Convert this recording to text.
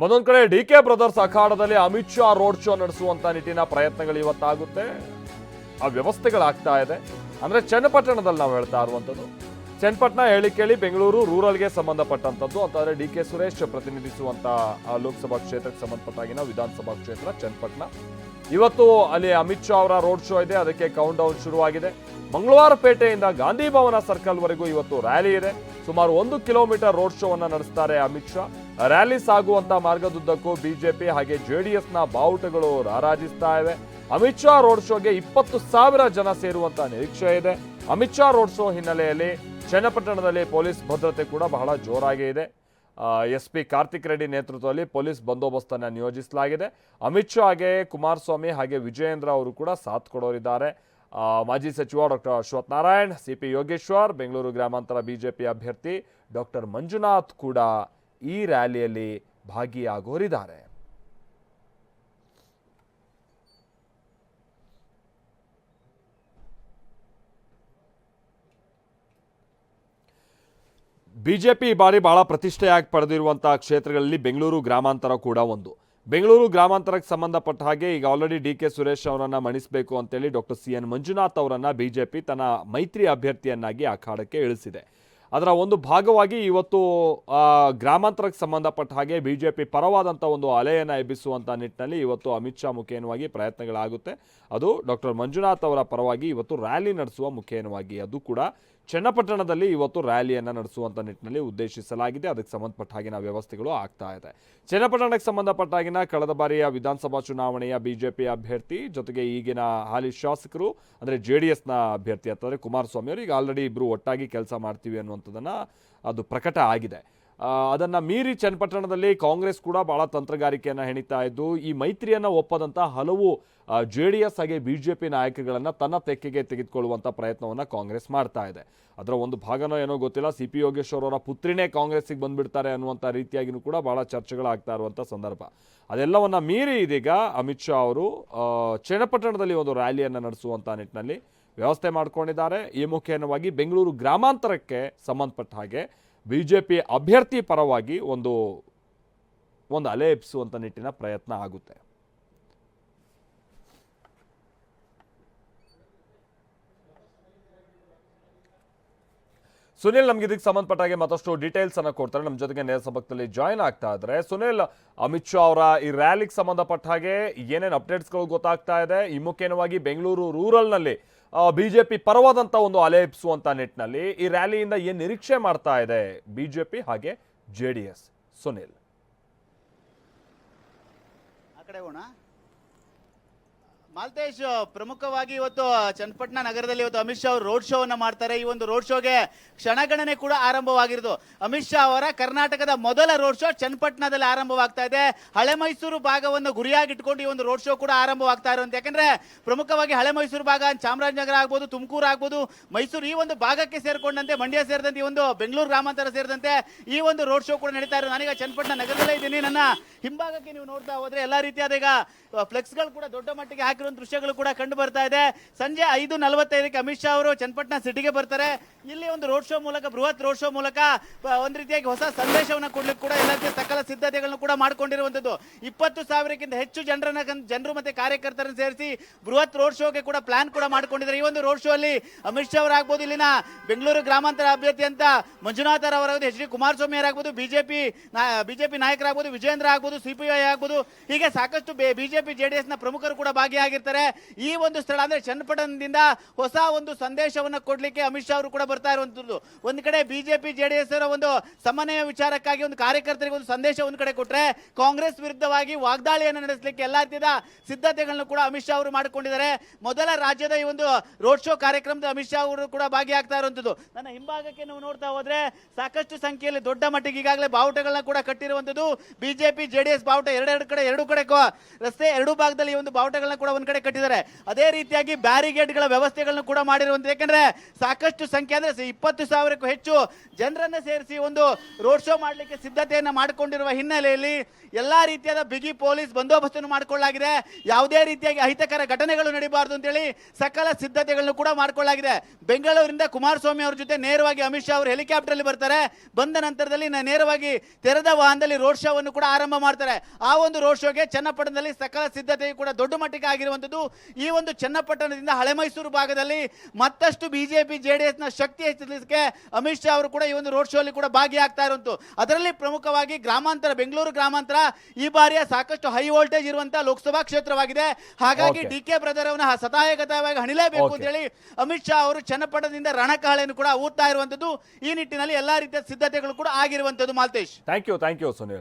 ಮತ್ತೊಂದ್ ಕಡೆ D K brothers ಅಖಾಡದಲ್ಲಿ ಅಮಿತ್ ಶಾ ರೋಡ್ ಶೋ ನಡೆಸುವಂತ ನಿಟ್ಟಿನ ಪ್ರಯತ್ನಗಳು ಇವತ್ತಾಗುತ್ತೆ. ಆ ವ್ಯವಸ್ಥೆಗಳಾಗ್ತಾ ಇದೆ. ಅಂದ್ರೆ ಚನ್ನಪಟ್ಟಣದಲ್ಲಿ ನಾವು ಹೇಳ್ತಾ ಇರುವಂಥದ್ದು. ಚನ್ನಪಟ್ಟಣ ಹೇಳಿ ಕೇಳಿ ಬೆಂಗಳೂರು ರೂರಲ್ಗೆ ಸಂಬಂಧಪಟ್ಟಂಥದ್ದು. ಅಂತಂದ್ರೆ ಡಿ ಕೆ ಸುರೇಶ್ ಪ್ರತಿನಿಧಿಸುವಂತ ಆ ಲೋಕಸಭಾ ಕ್ಷೇತ್ರಕ್ಕೆ ಸಂಬಂಧಪಟ್ಟಾಗಿನ ವಿಧಾನಸಭಾ ಕ್ಷೇತ್ರ ಚನ್ನಪಟ್ಟಣ. ಇವತ್ತು ಅಲ್ಲಿ ಅಮಿತ್ ಶಾ ಅವರ ರೋಡ್ ಶೋ ಇದೆ. ಅದಕ್ಕೆ ಕೌಂಟ್ ಡೌನ್ ಶುರುವಾಗಿದೆ. ಮಂಗಳವಾರ ಪೇಟೆಯಿಂದ ಗಾಂಧಿ ಭವನ ಸರ್ಕಲ್ ವರೆಗೂ ಇವತ್ತು ರ್ಯಾಲಿ ಇದೆ. ಸುಮಾರು ಒಂದು ಕಿಲೋಮೀಟರ್ ರೋಡ್ ಶೋವನ್ನು ನಡೆಸ್ತಾರೆ ಅಮಿತ್ ಶಾ. ರ್ಯಾಲಿ ಸಾಗುವಂತ ಮಾರ್ಗದುದ್ದಕ್ಕೂ ಬಿಜೆಪಿ ಹಾಗೆ ಜೆಡಿಎಸ್ನ ಬಾವುಟಗಳು ರಾರಾಜಿಸ್ತಾ ಇವೆ. ಅಮಿತ್ ಶಾ ರೋಡ್ ಶೋಗೆ ಇಪ್ಪತ್ತು ಸಾವಿರ ಜನ ಸೇರುವಂತ ನಿರೀಕ್ಷೆ ಇದೆ. ಅಮಿತ್ ಶಾ ರೋಡ್ ಶೋ ಹಿನ್ನೆಲೆಯಲ್ಲಿ ಚನ್ನಪಟ್ಟಣದಲ್ಲಿ ಪೊಲೀಸ್ ಭದ್ರತೆ ಕೂಡ ಬಹಳ ಜೋರಾಗಿ ಇದೆ. ಎಸ್ ಪಿ ಕಾರ್ತಿಕ್ ರೆಡ್ಡಿ ನೇತೃತ್ವದಲ್ಲಿ ಪೊಲೀಸ್ ಬಂದೋಬಸ್ತನ್ನು ನಿಯೋಜಿಸಲಾಗಿದೆ. ಅಮಿತ್ ಶಾ ಹಾಗೆ ಕುಮಾರಸ್ವಾಮಿ ಹಾಗೆ ವಿಜಯೇಂದ್ರ ಅವರು ಕೂಡ ಸಾಥ್ ಕೊಡೋರಿದ್ದಾರೆ. ಮಾಜಿ ಸಚಿವ doctor Ashwath Narayan C P Yogeshwar, Bengaluru ಗ್ರಾಮಾಂತರ ಬಿಜೆಪಿ ಅಭ್ಯರ್ಥಿ ಡಾಕ್ಟರ್ ಮಂಜುನಾಥ್ ಕೂಡ ಈ ರ್ಯಾಲಿಯಲ್ಲಿ ಭಾಗಿಯಾಗೋರಿದ್ದಾರೆ. ಬಿಜೆಪಿ ಈ ಬಾರಿ ಬಹಳ ಪ್ರತಿಷ್ಠೆಯಾಗಿ ಪಡೆದಿರುವಂತಹ ಕ್ಷೇತ್ರಗಳಲ್ಲಿ ಬೆಂಗಳೂರು ಗ್ರಾಮಾಂತರ ಕೂಡ ಒಂದು. ಬೆಂಗಳೂರು ಗ್ರಾಮಾಂತರಕ್ಕೆ ಸಂಬಂಧಪಟ್ಟ ಹಾಗೆ ಈಗ ಆಲ್ರೆಡಿ ಡಿ ಕೆ ಸುರೇಶ್ ಅವರನ್ನು ಮಣಿಸಬೇಕು ಅಂತೇಳಿ ಡಾಕ್ಟರ್ ಸಿ ಎನ್ ಮಂಜುನಾಥ್ ಅವರನ್ನು ಬಿಜೆಪಿ ತನ್ನ ಮೈತ್ರಿ ಅಭ್ಯರ್ಥಿಯನ್ನಾಗಿ ಅಖಾಡಕ್ಕೆ ಇಳಿಸಿದೆ. ಅದರ ಒಂದು ಭಾಗವಾಗಿ ಇವತ್ತು ಗ್ರಾಮಾಂತರಕ್ಕೆ ಸಂಬಂಧಪಟ್ಟ ಹಾಗೆ ಬಿ ಜೆ ಪಿ ಪರವಾದಂಥ ಒಂದು ಅಲೆಯನ್ನು ಎಬ್ಬಿಸುವಂಥ ನಿಟ್ಟಿನಲ್ಲಿ ಇವತ್ತು ಅಮಿತ್ ಶಾ ಮುಖೇನವಾಗಿ ಪ್ರಯತ್ನಗಳಾಗುತ್ತೆ. ಅದು ಡಾಕ್ಟರ್ ಮಂಜುನಾಥ್ ಅವರ ಪರವಾಗಿ ಇವತ್ತು ರ್ಯಾಲಿ ನಡೆಸುವ ಮುಖೇನವಾಗಿ ಅದು ಕೂಡ ಚನ್ನಪಟ್ಟಣದಲ್ಲಿ ಇವತ್ತು ರ್ಯಾಲಿಯನ್ನು ನಡೆಸುವಂಥ ನಿಟ್ಟಿನಲ್ಲಿ ಉದ್ದೇಶಿಸಲಾಗಿದೆ. ಅದಕ್ಕೆ ಸಂಬಂಧಪಟ್ಟ ಹಾಗಿನ ವ್ಯವಸ್ಥೆಗಳು ಆಗ್ತಾ ಇದೆ. ಚನ್ನಪಟ್ಟಣಕ್ಕೆ ಸಂಬಂಧಪಟ್ಟ ಹಾಗಿನ ಕಳೆದ ಬಾರಿಯ ವಿಧಾನಸಭಾ ಚುನಾವಣೆಯ ಬಿಜೆಪಿ ಅಭ್ಯರ್ಥಿ ಜೊತೆಗೆ ಈಗಿನ ಹಾಲಿ ಶಾಸಕರು, ಅಂದರೆ ಜೆ ಡಿ ಎಸ್ನ ಅಭ್ಯರ್ಥಿ ಅಂತಂದರೆ ಕುಮಾರಸ್ವಾಮಿ ಅವರು. ಈಗ ಆಲ್ರೆಡಿ ಇಬ್ಬರು ಒಟ್ಟಾಗಿ ಕೆಲಸ ಮಾಡ್ತೀವಿ ಅನ್ನುವಂಥದ್ದನ್ನು ಅದು ಪ್ರಕಟ ಆಗಿದೆ. ಅದನ್ನ ಮೀರಿ ಚನ್ನಪಟ್ಟಣದಲ್ಲಿ ಕಾಂಗ್ರೆಸ್ ಕೂಡ ಭಾಳ ತಂತ್ರಗಾರಿಕೆಯನ್ನ ಹೆಣಿತಾ ಇದ್ದು, ಈ ಮೈತ್ರಿಯನ್ನ ಒಪ್ಪದಂತ ಹಲವು ಜೆ ಡಿ ಎಸ್ ಹಾಗೆ ಬಿಜೆಪಿ ನಾಯಕಗಳನ್ನು ತನ್ನ ತೆಕ್ಕೆಗೆ ತೆಗೆದುಕೊಳ್ಳುವಂಥ ಪ್ರಯತ್ನವನ್ನ ಕಾಂಗ್ರೆಸ್ ಮಾಡ್ತಾ ಇದೆ. ಅದರ ಒಂದು ಭಾಗನೋ ಏನೋ ಗೊತ್ತಿಲ್ಲ, ಸಿ ಪಿ ಯೋಗೇಶ್ವರ್ ಅವರ ಪುತ್ರಿನೇ ಕಾಂಗ್ರೆಸ್ಸಿಗೆ ಬಂದ್ಬಿಡ್ತಾರೆ ಅನ್ನುವಂಥ ರೀತಿಯಾಗಿನೂ ಕೂಡ ಬಹಳ ಚರ್ಚೆಗಳಾಗ್ತಾ ಇರುವಂಥ ಸಂದರ್ಭ. ಅದೆಲ್ಲವನ್ನ ಮೀರಿ ಇದೀಗ ಅಮಿತ್ ಶಾ ಅವರು ಚನ್ನಪಟ್ಟಣದಲ್ಲಿ ಒಂದು ರ್ಯಾಲಿಯನ್ನು ನಡೆಸುವಂತ ನಿಟ್ಟಿನಲ್ಲಿ ವ್ಯವಸ್ಥೆ ಮಾಡ್ಕೊಂಡಿದ್ದಾರೆ. ಈ ಮುಖೇನವಾಗಿ ಬೆಂಗಳೂರು ಗ್ರಾಮಾಂತರಕ್ಕೆ ಸಂಬಂಧಪಟ್ಟ ಹಾಗೆ ಬಿಜೆಪಿ ಅಭ್ಯರ್ಥಿ ಪರವಾಗಿ ಒಂದು ಒಂದು ಅಲೆ ಎಪ್ಸುವಂಥ ನಿಟ್ಟಿನ ಪ್ರಯತ್ನ ಆಗುತ್ತೆ. ಸುನಿಲ್ ನಮ್ಗೆ ಇದಕ್ಕೆ ಸಂಬಂಧಪಟ್ಟ ಹಾಗೆ ಮತ್ತಷ್ಟು ಡೀಟೇಲ್ಸ್ ಅನ್ನ ಕೊಡ್ತಾರೆ. ನಮ್ಮ ಜೊತೆಗೆ ನೇರ ಸಂಪರ್ಕದಲ್ಲಿ ಜಾಯ್ನ್ ಆಗ್ತಾ ಇದ್ದಾರೆ. ಸುನಿಲ್, ಅಮಿತ್ ಶಾ ಅವರ ಈ ರ್ಯಾಲಿಗೆ ಸಂಬಂಧಪಟ್ಟ ಹಾಗೆ ಏನೇನು ಅಪ್ಡೇಟ್ಸ್ಗಳು ಗೊತ್ತಾಗ್ತಾ ಇದೆ? ಈ ಮುಖ್ಯವಾಗಿ ಬೆಂಗಳೂರು ರೂರಲ್ನಲ್ಲಿ ಬಿಜೆಪಿ ಪರವಾದಂತ ಒಂದು ಅಲೆ ಎಬ್ಬಿಸುವಂತ ನಿಟ್ಟಿನಲ್ಲಿ ಈ ರ್ಯಾಲಿಯಿಂದ ಏನು ನಿರೀಕ್ಷೆ ಮಾಡ್ತಾ ಇದೆ ಬಿಜೆಪಿ ಹಾಗೆ ಜೆ ಡಿ ಎಸ್ ಸುನಿಲ್. ಆ ಕಡೆ ಹೋಗೋಣ. ಮಾಲ್ತೇಶ್, ಪ್ರಮುಖವಾಗಿ ಇವತ್ತು ಚನ್ನಪಟ್ಟಣ ನಗರದಲ್ಲಿ ಇವತ್ತು ಅಮಿತ್ ಶಾ ಅವರು ರೋಡ್ ಶೋವನ್ನು ಮಾಡ್ತಾರೆ. ಈ ಒಂದು ರೋಡ್ ಶೋಗೆ ಕ್ಷಣಗಣನೆ ಕೂಡ ಆರಂಭವಾಗಿರೋದು. ಅಮಿತ್ ಶಾ ಅವರ ಕರ್ನಾಟಕದ ಮೊದಲ ರೋಡ್ ಶೋ ಚನ್ನಪಟ್ಟಣದಲ್ಲಿ ಆರಂಭವಾಗ್ತಾ ಇದೆ. ಹಳೆ ಮೈಸೂರು ಭಾಗವನ್ನು ಗುರಿಯಾಗಿಟ್ಕೊಂಡು ಈ ಒಂದು ರೋಡ್ ಶೋ ಕೂಡ ಆರಂಭವಾಗ್ತಾ ಇರುವಂತೆ. ಯಾಕಂದ್ರೆ ಪ್ರಮುಖವಾಗಿ ಹಳೆ ಮೈಸೂರು ಭಾಗ, ಚಾಮರಾಜನಗರ ಆಗ್ಬೋದು, ತುಮಕೂರು ಆಗ್ಬೋದು, ಮೈಸೂರು ಈ ಒಂದು ಭಾಗಕ್ಕೆ ಸೇರ್ಕೊಂಡಂತೆ, ಮಂಡ್ಯ ಸೇರಿದಂತೆ, ಈ ಒಂದು ಬೆಂಗಳೂರು, ಗ್ರಾಮಾಂತರ ಸೇರಿದಂತೆ ಈ ಒಂದು ರೋಡ್ ಶೋ ಕೂಡ ನಡೀತಾ ಇರೋದು. ನಾನೀಗ ಚನ್ನಪಟ್ಟಣ ನಗರದಲ್ಲೇ ಇದ್ದೀನಿ. ನನ್ನ ಹಿಂಭಾಗಕ್ಕೆ ನೀವು ನೋಡ್ತಾ ಹೋದ್ರೆ ಎಲ್ಲಾ ರೀತಿಯಾದ ಈಗ ಫ್ಲೆಕ್ಸ್ಗಳು ಕೂಡ ದೊಡ್ಡ ಮಟ್ಟಿಗೆ ಹಾಕಿರೋ ದೃಶ್ಯಗಳು ಕೂಡ ಕಂಡು ಬರ್ತಾ ಇದೆ. ಸಂಜೆ ಐದು ನಲವತ್ತೈದಕ್ಕೆ ಅಮಿತ್ ಶಾ ಅವರು ಚನ್ನಪಟ್ಟಣ ಸಿಟಿಗೆ ಬರ್ತಾರೆ. ಇಲ್ಲಿ ಒಂದು ರೋಡ್ ಶೋ ಮೂಲಕ, ಬೃಹತ್ ರೋಡ್ ಶೋ ಮೂಲಕ ಒಂದು ರೀತಿಯಾಗಿ ಹೊಸ ಸಂದೇಶವನ್ನು ಕೊಡ್ಲಿಕ್ಕೆ ಕೂಡ ಎಲ್ಲ ರೀತಿಯ ಸಕಲ ಸಿದ್ಧತೆಗಳನ್ನು ಕೂಡ ಮಾಡ್ಕೊಂಡಿರುವಂತದ್ದು. ಇಪ್ಪತ್ತು ಸಾವಿರಕ್ಕಿಂತ ಹೆಚ್ಚು ಜನರನ್ನ ಜನರು ಮತ್ತೆ ಕಾರ್ಯಕರ್ತರನ್ನು ಸೇರಿಸಿ ಬೃಹತ್ ರೋಡ್ ಶೋಗೆ ಕೂಡ ಪ್ಲಾನ್ ಕೂಡ ಮಾಡ್ಕೊಂಡಿದ್ದಾರೆ. ಈ ಒಂದು ರೋಡ್ ಶೋ ಅಲ್ಲಿ ಅಮಿತ್ ಶಾ ಅವರಾಗ್ಬೋದು ಇಲ್ಲಿನ ಬೆಂಗಳೂರು ಗ್ರಾಮಾಂತರ ಅಭ್ಯರ್ಥಿ ಅಂತ ಮಂಜುನಾಥ್ ಅವರಾಗ್ಬೋದು ಎಚ್ ಡಿ ಕುಮಾರಸ್ವಾಮಿ ಅವರಾಗ್ಬೋದು, ಬಿಜೆಪಿ ಬಿಜೆಪಿ ನಾಯಕರಾಗ್ಬೋದು, ವಿಜೇಂದ್ರ ಆಗ್ಬೋದು, ಸಿಪಿಐ ಆಗ್ಬೋದು. ಹೀಗೆ ಸಾಕಷ್ಟು ಬಿಜೆಪಿ ಜೆಡಿಎಸ್ನ ಪ್ರಮುಖರು ಕೂಡ ಭಾಗಿಯಾಗಿರ್ತಾರೆ ಈ ಒಂದು ಸ್ಥಳ ಅಂದ್ರೆ ಚನ್ನಪಟ್ಟಣದಿಂದ ಹೊಸ ಒಂದು ಸಂದೇಶವನ್ನ ಕೊಡ್ಲಿಕ್ಕೆ ಅಮಿತ್ ಶಾ ಅವರು ಕೂಡ ಬರ್ತಾ ಇರುವಂತದ್ದು. ಒಂದ್ ಕಡೆ ಬಿಜೆಪಿ, ಜೆಡಿಎಸ್ ಅವರ ಒಂದು ಸಮನ್ವಯ ವಿಚಾರಕ್ಕಾಗಿ ಒಂದು ಕಾರ್ಯಕರ್ತರಿಗೆ ಒಂದು ಸಂದೇಶ ಒಂದ್ ಕಡೆ ಕೊಟ್ರೆ ಕಾಂಗ್ರೆಸ್ ವಿರುದ್ಧವಾಗಿ ವಾಗ್ದಾಳಿಯನ್ನು ನಡೆಸಲಿಕ್ಕೆ ಎಲ್ಲಾ ರೀತಿಯ ಸಿದ್ಧತೆಗಳನ್ನು ಕೂಡ ಅಮಿತ್ ಶಾ ಅವರು ಮಾಡಿಕೊಂಡಿದ್ದಾರೆ. ಮೊದಲ ರಾಜ್ಯದ ಈ ಒಂದು ರೋಡ್ ಶೋ ಕಾರ್ಯಕ್ರಮದ ಅಮಿತ್ ಶಾ ಅವರು ಕೂಡ ಭಾಗಿಯಾಗ್ತಾ ಇರುವಂತದ್ದು. ನನ್ನ ಹಿಂಭಾಗಕ್ಕೆ ನಾವು ನೋಡ್ತಾ ಹೋದ್ರೆ ಸಾಕಷ್ಟು ಸಂಖ್ಯೆಯಲ್ಲಿ ದೊಡ್ಡ ಮಟ್ಟಿಗೆ ಈಗಾಗಲೇ ಬಾವುಟಗಳನ್ನ ಕೂಡ ಕಟ್ಟಿರುವಂತದ್ದು. ಬಿಜೆಪಿ, ಜೆಡಿಎಸ್ ಬಾವುಟ ಎರಡೆರಡು ಕಡೆ, ಎರಡು ಕಡೆ ರಸ್ತೆ ಎರಡು ಭಾಗದಲ್ಲಿ ಈ ಒಂದು ಬಾವುಟಗಳನ್ನ ಕೂಡ ಒಂದ್ ಕಡೆ ಕಟ್ಟಿದ್ದಾರೆ. ಅದೇ ರೀತಿಯಾಗಿ ಬ್ಯಾರಿಗೇಡ್ಗಳ ವ್ಯವಸ್ಥೆಗಳನ್ನು ಕೂಡ ಮಾಡಿರುವಂತ. ಯಾಕಂದ್ರೆ ಸಾಕಷ್ಟು ಸಂಖ್ಯೆ ಅಂದ್ರೆ ಇಪ್ಪತ್ತು ಸಾವಿರಕ್ಕೂ ಹೆಚ್ಚು ಜನರನ್ನ ಸೇರಿಸಿ ಒಂದು ರೋಡ್ ಶೋ ಮಾಡಲಿಕ್ಕೆ ಸಿದ್ಧತೆಯನ್ನ ಮಾಡಿಕೊಂಡಿರುವ ಹಿನ್ನೆಲೆಯಲ್ಲಿ ಎಲ್ಲಾ ರೀತಿಯಾದ ಬಿಗಿ ಪೊಲೀಸ್ ಬಂದೋಬಸ್ತನ್ನು ಮಾಡಿಕೊಳ್ಳಲಾಗಿದೆ. ಯಾವುದೇ ರೀತಿಯಾಗಿ ಅಹಿತಕರ ಘಟನೆಗಳು ನಡೀಬಾರದು ಅಂತೇಳಿ ಸಕಲ ಸಿದ್ಧತೆಗಳನ್ನು ಕೂಡ ಮಾಡಿಕೊಳ್ಳಲಾಗಿದೆ. ಬೆಂಗಳೂರಿಂದ ಕುಮಾರಸ್ವಾಮಿ ಅವರ ಜೊತೆ ನೇರವಾಗಿ ಅಮಿತ್ ಶಾ ಅವರು ಹೆಲಿಕಾಪ್ಟರ್ ಅಲ್ಲಿ ಬರ್ತಾರೆ. ಬಂದ ನಂತರದಲ್ಲಿ ನೇರವಾಗಿ ತೆರೆದ ವಾಹನದಲ್ಲಿ ರೋಡ್ ಶೋವನ್ನು ಕೂಡ ಆರಂಭ ಮಾಡ್ತಾರೆ. ಆ ಒಂದು ರೋಡ್ ಶೋಗೆ ಚನ್ನಪಟ್ಟಣದಲ್ಲಿ ಸಕಲ ಸಿದ್ಧತೆಯು ಕೂಡ ದೊಡ್ಡ ಮಟ್ಟಿಗೆ ಆಗಿರುವಂತದ್ದು ಈ ಒಂದು ಚನ್ನಪಟ್ಟಣದಿಂದ ಹಳೆ ಮೈಸೂರು ಭಾಗದಲ್ಲಿ ಮತ್ತಷ್ಟು ಬಿಜೆಪಿ ಜೆಡಿಎಸ್ನ ಶಕ್ತಿ ಹೆಚ್ಚಿಸಲಿಕ್ಕೆ ಅಮಿತ್ ಶಾ ಅವರು ಕೂಡ ಈ ಒಂದು ರೋಡ್ ಶೋ ಅಲ್ಲಿ ಕೂಡ ಭಾಗಿಯಾಗ್ತಾ ಇರುವಂತು ಅದರಲ್ಲಿ ಪ್ರಮುಖವಾಗಿ ಗ್ರಾಮಾಂತರ ಬೆಂಗಳೂರು ಗ್ರಾಮಾಂತರ ಈ ಬಾರಿಯ ಸಾಕಷ್ಟು ಹೈ ವೋಲ್ಟೇಜ್ ಇರುವಂತಹ ಲೋಕಸಭಾ ಕ್ಷೇತ್ರವಾಗಿದೆ. ಹಾಗಾಗಿ. ಡಿ ಕೆ ಬ್ರದರ್ ಅವನ ಸತಾಯಗತವಾಗಿ ಹಣಿಲೇಬೇಕು. ಅಂತ ಹೇಳಿ ಅಮಿತ್ ಶಾ ಅವರು ಚನ್ನಪಟ್ಟಣದಿಂದ ರಣಕಹಳೆಯನ್ನು ಕೂಡ ಊದ್ತಾ ಇರುವಂತದ್ದು ಈ ನಿಟ್ಟಿನಲ್ಲಿ ಎಲ್ಲಾ ರೀತಿಯ ಸಿದ್ಧತೆಗಳು ಕೂಡ ಆಗಿರುವಂತದ್ದು Maltesh. Thank you thank you Sunil